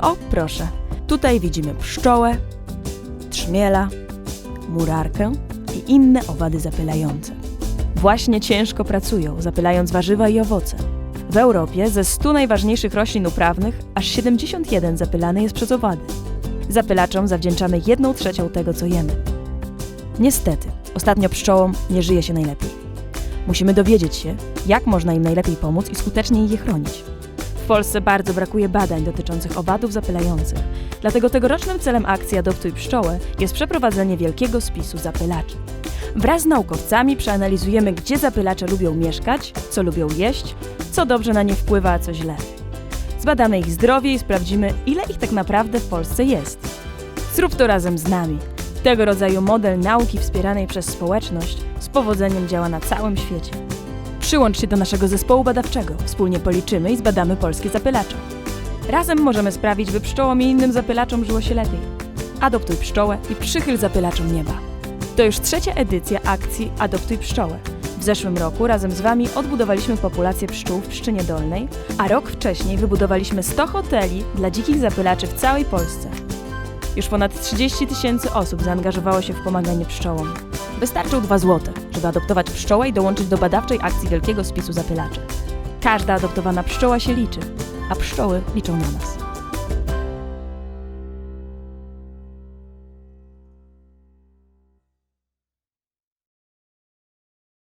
O, proszę. Tutaj widzimy pszczołę, trzmiela, murarkę i inne owady zapylające. Właśnie ciężko pracują, zapylając warzywa i owoce. W Europie ze 100 najważniejszych roślin uprawnych aż 71 zapylane jest przez owady. Zapylaczom zawdzięczamy 1 trzecią tego, co jemy. Niestety, ostatnio pszczołom nie żyje się najlepiej. Musimy dowiedzieć się, jak można im najlepiej pomóc i skuteczniej je chronić. W Polsce bardzo brakuje badań dotyczących owadów zapylających, dlatego tegorocznym celem akcji Adoptuj Pszczołę jest przeprowadzenie wielkiego spisu zapylaczy. Wraz z naukowcami przeanalizujemy, gdzie zapylacze lubią mieszkać, co lubią jeść, co dobrze na nie wpływa, a co źle. Zbadamy ich zdrowie i sprawdzimy, ile ich tak naprawdę w Polsce jest. Zrób to razem z nami. Tego rodzaju model nauki wspieranej przez społeczność z powodzeniem działa na całym świecie. Przyłącz się do naszego zespołu badawczego. Wspólnie policzymy i zbadamy polskie zapylacze. Razem możemy sprawić, by pszczołom i innym zapylaczom żyło się lepiej. Adoptuj pszczołę i przychyl zapylaczom nieba. To już trzecia edycja akcji Adoptuj Pszczołę. W zeszłym roku razem z Wami odbudowaliśmy populację pszczół w Pszczynie Dolnej, a rok wcześniej wybudowaliśmy 100 hoteli dla dzikich zapylaczy w całej Polsce. Już ponad 30 tysięcy osób zaangażowało się w pomaganie pszczołom. Wystarczą 2 złote, żeby adoptować pszczołę i dołączyć do badawczej akcji Wielkiego Spisu Zapylaczy. Każda adoptowana pszczoła się liczy, a pszczoły liczą na nas.